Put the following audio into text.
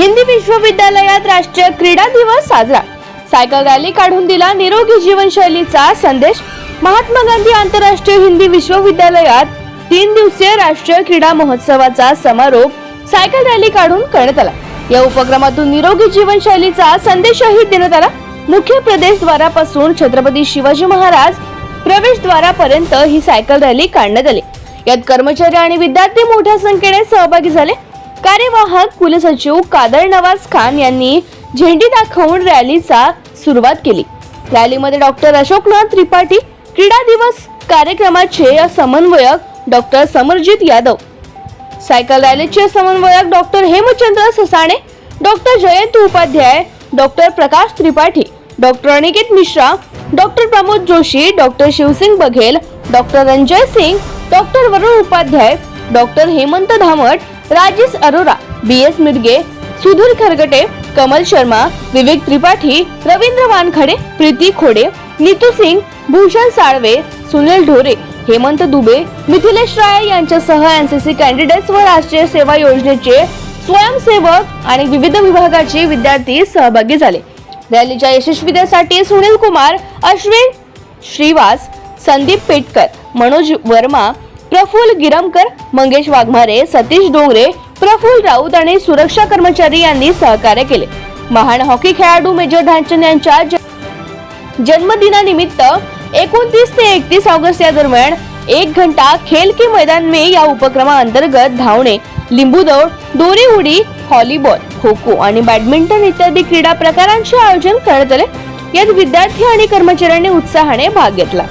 हिंदी विश्वविद्यालयात राष्ट्रीय क्रीडा दिवस साजरा. सायकल रॅली काढून दिला निरोगी जीवनशैलीचा संदेश. महात्मा गांधी आंतरराष्ट्रीय हिंदी विश्वविद्यालयात तीन दिवसीय राष्ट्रीय क्रीडा महोत्सवाचा समारोप सायकल रॅली काढून करण्यात आला. या उपक्रमातून निरोगी जीवनशैलीचा संदेशही देण्यात आला. मुख्य प्रदेशद्वारापासून छत्रपती शिवाजी महाराज प्रवेशद्वारापर्यंत ही सायकल रॅली काढण्यात आली. यात कर्मचारी आणि विद्यार्थी मोठ्या संख्येने सहभागी झाले. कार्यवाहक कुलसचिव कादर नवाज खान यांनी झेंडी दाखवून रॅलीचा सुरुवात केली. रॅलीमध्ये डॉक्टर अशोकनाथ त्रिपाठी क्रीडा दिवस कार्यक्रमाचे समन्वयक डॉक्टर समरजित यादव. सायकल रॅलीचे समन्वयक doctor Hemchandra Sasane doctor Jayant Upadhyay doctor Prakash Tripathi doctor Aniket Mishra doctor Pramod Joshi doctor Shivsing Baghel doctor Ranjay Singh doctor Varun Upadhyay doctor Hemant Dhamat Rajesh Arora B S Mirge Sudhir Khargate Kamal Sharma Vivek Tripathi Ravindra Wankhade Preeti Khode Neetu Singh Bhushan Salve Sunil Dhore Hemant Dubey Mithilesh Rai यांच्यासह NCC candidates व राष्ट्रीय सेवा योजनेचे स्वयंसेवक आणि विविध विभागाचे विद्यार्थी सहभागी झाले. रॅलीच्या यशस्वीतेसाठी सुनील कुमार अश्विन श्रीवास संदीप पेटकर मनोज वर्मा प्रफुल्ल गिरमकर मंगेश वाघमारे सतीश डोंगरे प्रफुल्ल राऊत आणि सुरक्षा कर्मचारी यांनी सहकार्य केले. महान हॉकी खेळाडू मेजर ध्यानचंद यांच्या ज- जन्मदिनानिमित्त एकोणतीस ते एकतीस ऑगस्ट या दरम्यान एक घंटा खेल के मैदान में या उपक्रमाअंतर्गत धावणे लिंबू दौड दोरी उडी व्हॉलीबॉल खो खो आणि बॅडमिंटन इत्यादी क्रीडा प्रकारांचे आयोजन करण्यात आले. यात विद्यार्थी आणि कर्मचाऱ्यांनी उत्साहाने भाग घेतला.